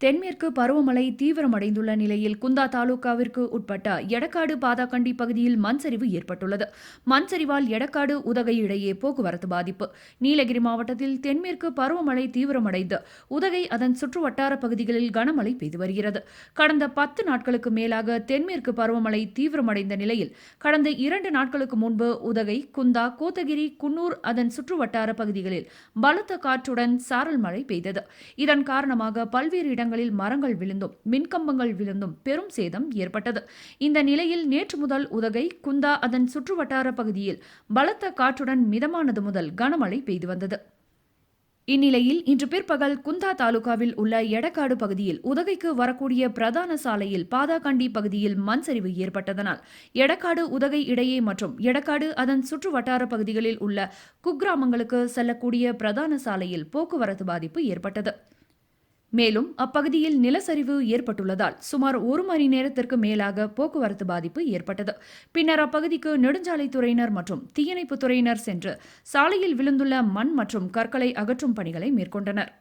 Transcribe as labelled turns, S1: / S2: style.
S1: தென்மேற்கு பருவமழை தீவிரமடைந்துள்ள நிலையில் குந்தா தாலுகாவிற்கு உட்பட்ட எடக்காடு பாதாக்கண்டி பகுதியில் மண் சரிவு ஏற்பட்டுள்ளது. மண் சரிவால் எடக்காடு உதகை இடையே போக்குவரத்து பாதிப்பு. நீலகிரி மாவட்டத்தில் தென்மேற்கு பருவமழை தீவிரமடைந்து உதகை அதன் சுற்றுவட்டார பகுதிகளில் கனமழை பெய்து வருகிறது. கடந்த பத்து நாட்களுக்கு மேலாக தென்மேற்கு பருவமழை தீவிரமடைந்த நிலையில் கடந்த இரண்டு நாட்களுக்கு முன்பு உதகை குந்தா கோத்தகிரி குன்னூர் அதன் சுற்றுவட்டார பகுதிகளில் பலத்த காற்றுடன் சாரல் மழை பெய்தது. இதன் காரணமாக பல்வேறு இடங்களில் மரங்கள் விழுந்தும் மின்கம்பங்கள் விழுந்தும் பெரும் சேதம் ஏற்பட்டது. இந்த நிலையில் நேற்று முதல் உதகை குந்தா அதன் சுற்றுவட்டார பகுதியில் பலத்த காற்றுடன் மிதமானது முதல் கனமழை பெய்து வந்தது. இந்நிலையில் இன்று பிற்பகல் குந்தா தாலுகாவில் உள்ள எடக்காடு பகுதியில் உதகைக்கு வரக்கூடிய பிரதான சாலையில் பாதாகண்டி பகுதியில் மண் சரிவு ஏற்பட்டதனால் எடக்காடு உதகை இடையே மற்றும் எடக்காடு அதன் சுற்று வட்டார பகுதிகளில் உள்ள குக்கிராமங்களுக்கு செல்லக்கூடிய பிரதான சாலையில் போக்குவரத்து பாதிப்பு ஏற்பட்டது. மேலும் அப்பகுதியில் நிலச்சரிவு ஏற்பட்டுள்ளதால் சுமார் ஒரு மணி நேரத்திற்கு மேலாக போக்குவரத்து பாதிப்பு ஏற்பட்டது. பின்னர் அப்பகுதிக்கு நெடுஞ்சாலைத்துறையினர் மற்றும் தீயணைப்புத்துறையினர் சென்று சாலையில் விழுந்துள்ள மண் மற்றும் கற்களை அகற்றும் பணிகளை மேற்கொண்டனர்.